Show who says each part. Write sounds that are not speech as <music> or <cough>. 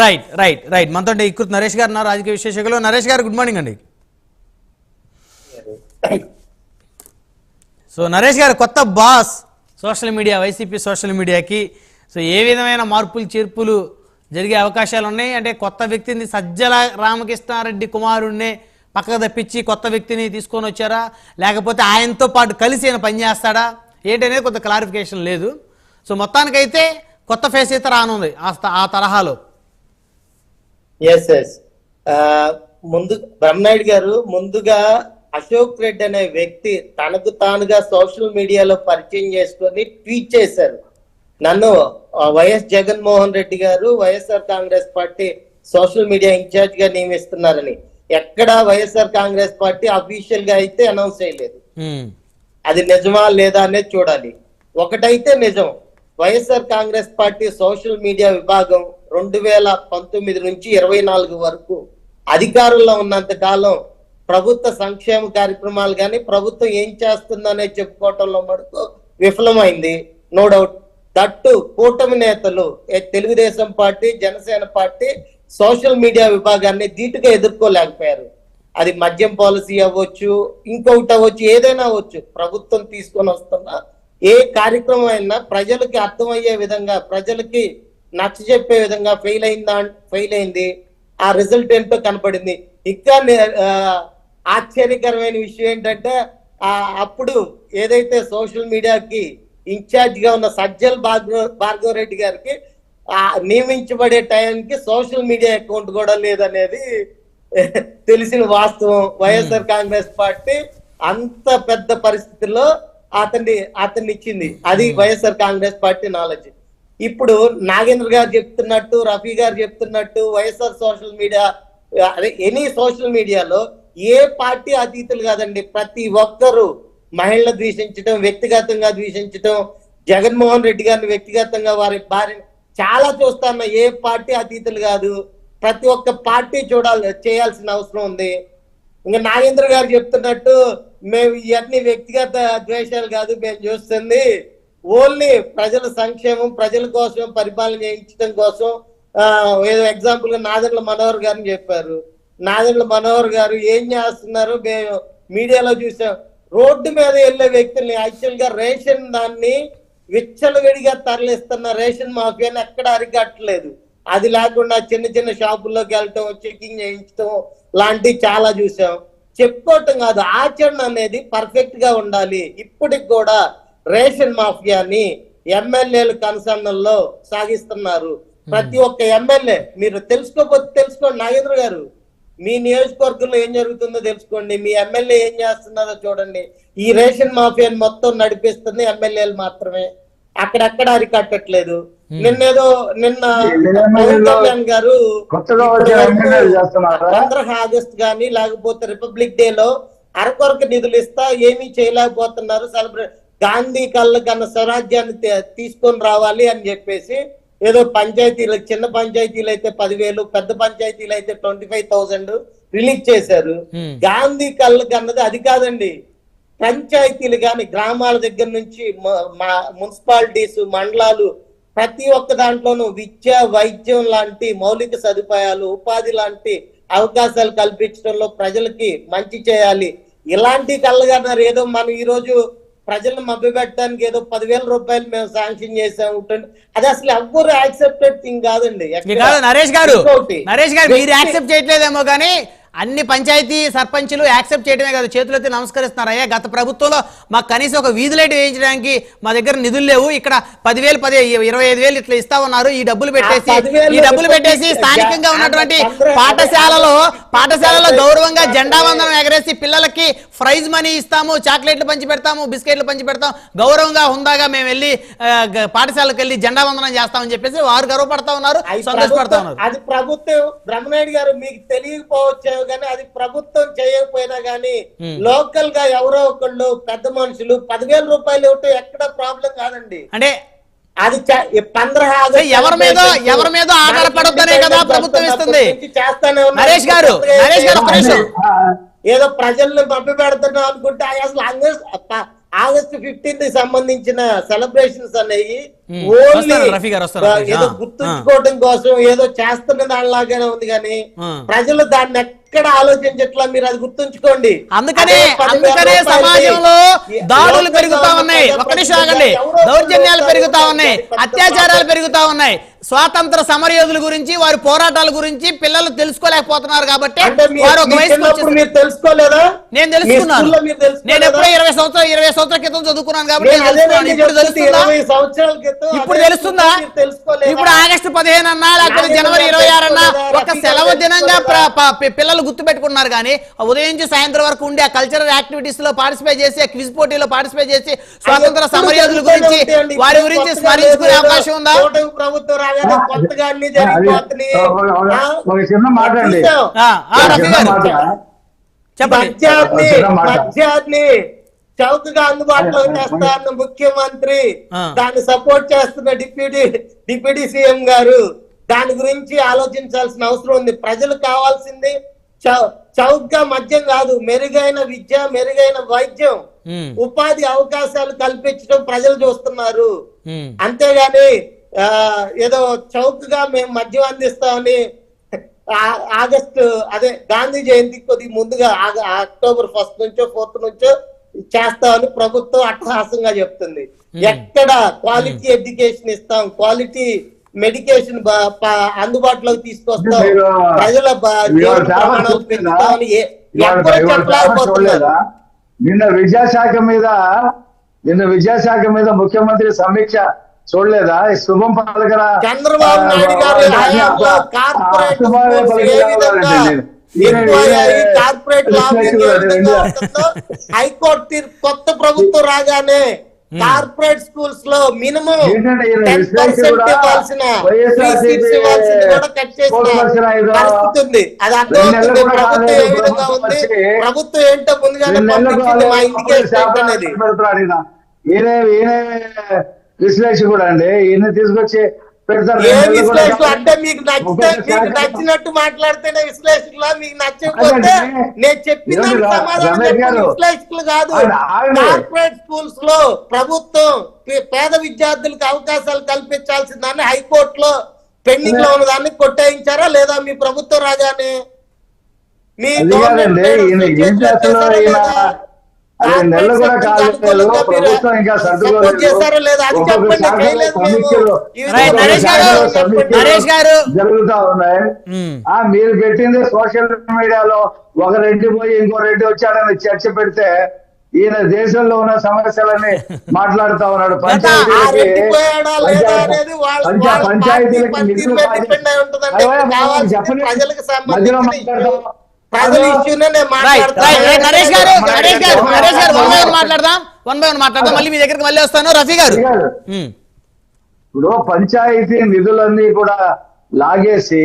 Speaker 1: Right right right మనతో ఇకృత్ నరేష్ గారు నా రాజకీయ విశేషకులు నరేష్ గారు గుడ్ మార్నింగ్ అండి. సో నరేష్ గారు కొత్త boss social media YCP social మీడియాకి సో ఏ విధమైన మార్పులు చేర్పులు జరిగే అవకాశాలు ఉన్నాయి? అంటే కొత్త వ్యక్తిని సజ్జల రామకృష్ణారెడ్డి కుమారుణ్ణి పక్కకు తప్పించి కొత్త వ్యక్తిని తీసుకొని వచ్చారా? లేకపోతే ఆయనతో పాటు కలిసి ఆయన పనిచేస్తాడా ఏంటనేది కొంత క్లారిఫికేషన్ లేదు. సో మొత్తానికైతే కొత్త ఫేస్ అయితే రానుంది ఆ ఆ తరహాలో.
Speaker 2: ఎస్ ఎస్ ముందు బ్రహ్మనాయుడు గారు ముందుగా అశోక్ రెడ్డి అనే వ్యక్తి తనకు తానుగా సోషల్ మీడియాలో పరిచయం చేసుకొని ట్వీట్ చేశారు. నన్ను YS Jaganmohan Reddy garu YSR Congress party social media ఇన్ఛార్జ్గా నియమిస్తున్నారని. ఎక్కడ వైఎస్ఆర్ కాంగ్రెస్ పార్టీ అఫీషియల్గా అయితే అనౌన్స్ చేయలేదు. అది నిజమా లేదా అనేది చూడాలి. ఒకటైతే నిజం. YSR Congress party social media విభాగం రెండు వేల పంతొమ్మిది నుంచి ఇరవై నాలుగు వరకు అధికారంలో ఉన్నంత కాలం ప్రభుత్వ సంక్షేమ కార్యక్రమాలు కానీ ప్రభుత్వం ఏం చేస్తుందనే చెప్పుకోవటంలో మటుకు విఫలమైంది. నో డౌట్ దట్టు కూటమి నేతలు ఏ Telugudesam party Janasena party social media విభాగాన్ని ధీటుగా ఎదుర్కోలేకపోయారు. అది మద్యం పాలసీ అవ్వచ్చు ఇంకొకటి అవ్వచ్చు ఏదైనా అవ్వచ్చు ప్రభుత్వం తీసుకొని వస్తున్న ఏ కార్యక్రమం అయినా ప్రజలకి అర్థమయ్యే విధంగా ప్రజలకి నచ్చ చెప్పే విధంగా ఫెయిల్ అయిందా ఫెయిల్ అయింది. ఆ రిజల్ట్ ఏంటో కనపడింది. ఇంకా ఆశ్చర్యకరమైన విషయం ఏంటంటే ఆ అప్పుడు ఏదైతే సోషల్ మీడియాకి ఇన్ఛార్జ్గా ఉన్న సజ్జల్ భార్గవ భార్గవ రెడ్డి గారికి ఆ నియమించబడే టైంకి సోషల్ మీడియా అకౌంట్ కూడా లేదనేది <laughs> తెలిసిన వాస్తవం. వైఎస్ఆర్ కాంగ్రెస్ పార్టీ అంత పెద్ద పరిస్థితుల్లో అతన్ని అతన్ని ఇచ్చింది అది వైఎస్ఆర్ కాంగ్రెస్ పార్టీ నాలెడ్జ్. ఇప్పుడు నాగేంద్ర గారు చెప్తున్నట్టు రఫీ గారు చెప్తున్నట్టు వైఎస్ఆర్ సోషల్ మీడియా అదే ఎనీ సోషల్ మీడియాలో ఏ పార్టీ అతీతులు కాదండి. ప్రతి ఒక్కరూ మహిళలు ద్వేషించడం వ్యక్తిగతంగా ద్వేషించడం జగన్మోహన్ రెడ్డి గారిని వ్యక్తిగతంగా వారి భార్య చాలా చూస్తాన్న ఏ పార్టీ అతీతులు కాదు. ప్రతి ఒక్క పార్టీ చూడాలి చేయాల్సిన అవసరం ఉంది. ఇంకా నాగేంద్ర గారు చెప్తున్నట్టు మేము ఇవన్నీ వ్యక్తిగత ద్వేషాలు కాదు మేము చూస్తుంది ఓన్లీ ప్రజల సంక్షేమం ప్రజల కోసం పరిపాలన చేయించడం కోసం ఏదో ఎగ్జాంపుల్గా నాదెండ్ల మనోహర్ గారిని చెప్పారు. నాదెండ్ల మనోహర్ గారు ఏం చేస్తున్నారు మేము మీడియాలో చూసాం. రోడ్డు మీద వెళ్ళే వ్యక్తుల్ని యాక్చువల్గా రేషన్ దాన్ని విచ్చలవిడిగా తరలిస్తున్న రేషన్ మాఫియాని ఎక్కడ అరికట్టలేదు. అది లేకుండా చిన్న చిన్న షాపుల్లోకి వెళ్ళటం చెకింగ్ చేయించడం లాంటివి చాలా చూసాం. చెప్పుకోవటం కాదు ఆచరణ అనేది పర్ఫెక్ట్గా ఉండాలి. ఇప్పటికి కూడా రేషన్ మాఫియాని ఎమ్మెల్యేల కన్సర్న్లో సాగిస్తున్నారు. ప్రతి ఒక్క ఎమ్మెల్యే మీరు తెలుసుకోకపోతే తెలుసుకోండి నాగేంద్ర గారు. మీ నియోజకవర్గంలో ఏం జరుగుతుందో తెలుసుకోండి. మీ ఎమ్మెల్యే ఏం చేస్తున్నారో చూడండి. ఈ రేషన్ మాఫియాని మొత్తం నడిపిస్తుంది ఎమ్మెల్యేలు మాత్రమే. అక్కడెక్కడ అరికట్టట్లేదు. నిన్నేదో నిన్న పవన్ కళ్యాణ్ గారు? పంద్రహ ఆగస్ట్ గాని లేకపోతే రిపబ్లిక్ డే లో అరకొరకు నిధులు ఇస్తా ఏమీ చేయలేకపోతున్నారు సెలబ్రేట్ గాంధీ కళ్ళ కన్నా స్వరాజ్యాన్ని తీసుకొని రావాలి అని చెప్పేసి ఏదో పంచాయతీలు చిన్న పంచాయతీలు అయితే పదివేలు పెద్ద పంచాయతీలు అయితే ట్వంటీ ఫైవ్ థౌసండ్ రిలీజ్ చేశారు. గాంధీ కళ్ళకి అన్నది అది కాదండి. పంచాయతీలు కానీ గ్రామాల దగ్గర నుంచి మున్సిపాలిటీస్ మండలాలు ప్రతి ఒక్క దాంట్లోనూ విద్య వైద్యం లాంటి మౌలిక సదుపాయాలు ఉపాధి లాంటి అవకాశాలు కల్పించడంలో ప్రజలకి మంచి చేయాలి. ఇలాంటి కళ్ళగన్నారు ఏదో మనం ఈ రోజు ప్రజలను మభ్యపెట్టడానికి ఏదో పదివేల రూపాయలు మేము శాంక్షన్ చేసాము అది అసలు ఎవ్వరు యాక్సెప్టెడ్ థింగ్ కాదండి.
Speaker 1: నరేష్ గారు. నరేష్ గారు మీరు యాక్సెప్ట్ చేయట్లేదేమో కానీ అన్ని పంచాయతీ సర్పంచులు యాక్సెప్ట్ చేయడమే కాదు చేతులెత్తి నమస్కరిస్తున్నారు. అయ్యా గత ప్రభుత్వంలో మాకు కనీసం ఒక వీధి లైట్ వేయించడానికి మా దగ్గర నిధులు లేవు. ఇక్కడ పదివేలు పది ఇరవై ఐదు వేలు ఇట్లా ఇస్తా ఉన్నారు. ఈ డబ్బులు పెట్టేసి
Speaker 2: ఆ 10,000
Speaker 1: ఈ డబ్బులు పెట్టేసి స్థానికంగా ఉన్నటువంటి పాఠశాలలో పాఠశాలలో గౌరవంగా జెండా వందనం ఎగరేసి పిల్లలకి ప్రైజ్ మనీ ఇస్తాము చాక్లెట్లు పంచి పెడతాము బిస్కెట్లు పంచి పెడతాం. గౌరవంగా హుందాగా మేము వెళ్ళి పాఠశాలకు వెళ్ళి జెండా వందనం చేస్తామని చెప్పేసి వారు గర్వపడతా ఉన్నారు సంతోషపడతా ఉన్నారు.
Speaker 2: అది ప్రభుత్వం. బ్రహ్మనాయుడు గారు మీకు తెలియకపోవచ్చు కానీ అది ప్రభుత్వం చేయకపోయినా కానీ. లోకల్గా ఎవరో ఒకళ్ళు పెద్ద మనుషులు పదివేల రూపాయలు ఇవ్వటం ఎక్కడ ప్రాబ్లం కాదండి
Speaker 1: అంటే
Speaker 2: అది
Speaker 1: ఎవరి మీద ఎవరి మీద ఆధారపడొద్దనే కదా ప్రభుత్వం ఇస్తుంది. నరేష్ గారు, నరేష్.
Speaker 2: ఏదో ప్రజల్ని మభ్య పెడుతున్నాం అనుకుంటే అసలు ఆగస్ట్ ఫిఫ్టీన్త్ సంబంధించిన సెలబ్రేషన్స్ అనేవి. ఓన్లీ. ఏదో గుర్తుంచుకోవడం కోసం ఏదో చేస్తున్న దానిలాగానే ఉంది కానీ. ప్రజలు దాన్ని ఎక్కడ ఆలోచించట్లా మీరు అది గుర్తుంచుకోండి.
Speaker 1: అందుకనే అందుకనే సమాజంలో దాడులు పెరుగుతా ఉన్నాయి. దౌర్జన్యాలు పెరుగుతా ఉన్నాయి. అత్యాచారాలు పెరుగుతా ఉన్నాయి. స్వాతంత్ర సమరయోధుల గురించి వారి పోరాటాల గురించి పిల్లలు తెలుసుకోలేకపోతున్నారు కాబట్టి వారు ఒక నేను తెలుసుకున్నాను? నేను ఎప్పుడో ఇరవై సంవత్సరాలు ఇరవై సంవత్సరాల క్రితం చదువుకున్నాను కాబట్టి ఇప్పుడు తెలుస్తుందా? ఇప్పుడు తెలుస్తుందా? ఆగస్టు పదిహేను అన్నా లేకపోతే జనవరి ఇరవై ఆరు అన్నా? ఒక సెలవు దినంగా పిల్లలు గుర్తు పెట్టుకున్నారు కానీ ఉదయం నుంచి సాయంత్రం వరకు ఉండే ఆ కల్చరల్ యాక్టివిటీస్లో పార్టిసిపేట్ చేసి క్విజ్ పోటీలో పార్టిసిపేట్ చేసి స్వాతంత్ర సమరయోధుల గురించి. వారి గురించి స్మరించుకునే అవకాశం ఉందా?
Speaker 2: ప్రభుత్వం కొత్తగా అన్ని జరిగిపోతున్నాయి మద్యాన్ని. మద్యాన్ని చౌకగా అందుబాటులోకి తెస్తా అన్న ముఖ్యమంత్రి. దాన్ని సపోర్ట్ చేస్తున్న డిప్యూటీ డిప్యూటీ సీఎం గారు దాని గురించి ఆలోచించాల్సిన అవసరం ఉంది. ప్రజలు కావాల్సింది చౌ- చౌకగా మద్యం కాదు మెరుగైన విద్య మెరుగైన వైద్యం ఉపాధి అవకాశాలు కల్పించడం ప్రజలు చూస్తున్నారు. అంతేగాని ఏదో చౌకగా మేము మద్యం అందిస్తామని ఆగస్టు అదే గాంధీ జయంతి కొద్ది ముందుగా అక్టోబర్ ఫస్ట్ నుంచో ఫోర్త్ నుంచో చేస్తామని ప్రభుత్వం అట్టహాసంగా చెప్తుంది. ఎక్కడ క్వాలిటీ ఎడ్యుకేషన్ ఇస్తాం క్వాలిటీ మెడికేషన్ అందుబాటులోకి తీసుకొస్తాం
Speaker 3: మీరు-
Speaker 2: ప్రజల?
Speaker 3: నిన్న విద్యాశాఖ మీద నిన్న విద్యాశాఖ మీద ముఖ్యమంత్రి సమీక్ష చూడలేదా? ఈ శుభం పలకర.
Speaker 2: చంద్రబాబు నాయుడు గారి హయాంలో కార్పొరేట్ హైకోర్టు తీర్పు కొత్త ప్రభుత్వం రాగానే కార్పొరేట్ స్కూల్స్లో మినిమం టెన్ పర్సెంట్ ఇవ్వాల్సిన పరిస్థితి ఉంది. అది అర్థమవుతుంది ప్రభుత్వం ఏ విధంగా ఉంది? ప్రభుత్వం ఏంటో ముందుగానే పంపించింది మా ఇంటికి అనేది
Speaker 3: విశ్లేషకుడు అండి. ఈయన తీసుకొచ్చి పెడతారు.
Speaker 2: ఏ విశ్లేషకులు అంటే మీకు నచ్చితే నచ్చినట్టు మాట్లాడితేనే విశ్లేషకులా మీకు నచ్చకపోతే. నేను చెప్పిన సమాధానం చెప్పిన? విశ్లేషకులు కాదు. కార్పొరేట్ స్కూల్స్లో ప్రభుత్వం పేద విద్యార్థులకు అవకాశాలు కల్పించాల్సిందాన్ని హైకోర్టులో పెండింగ్లో ఉన్న దాన్ని కొట్టేయించారా? లేదా మీ ప్రభుత్వం రాగానే మీ గవర్నమెంట్
Speaker 3: నెలలు కూడా కాలేదు
Speaker 2: మీరు?
Speaker 3: ప్రభుత్వం ఇంకా. జరుగుతా ఉన్నాయి. ఆ పెట్టింది సోషల్ మీడియాలో ఒక రెడ్డి పోయి ఇంకో రెడ్డి వచ్చాడని చర్చ పెడితే ఈయన దేశంలో ఉన్న సమస్యలని <laughs> మాట్లాడుతా ఉన్నాడు.
Speaker 2: ఆ
Speaker 3: పంచాయతీలకి మధ్యలో
Speaker 2: issue. ప్రజల
Speaker 3: హలో.
Speaker 2: ఇష్యూనే నేను
Speaker 1: రైట్ రైట్ రైట్
Speaker 2: మాట్లాడతాను
Speaker 1: నరేష్ గారు నరేష్ గారు నరేష్ గారు వన్ బై వన్
Speaker 3: మాట్లాడదాం.
Speaker 1: మాట్లాడదాం వన్ బై వన్ మాట్లాడదాం మళ్ళీ మీ దగ్గరికి మళ్ళీ వస్తాను. రఫీ గారు.
Speaker 3: ఇప్పుడు పంచాయతీ నిధులన్నీ కూడా లాగేసి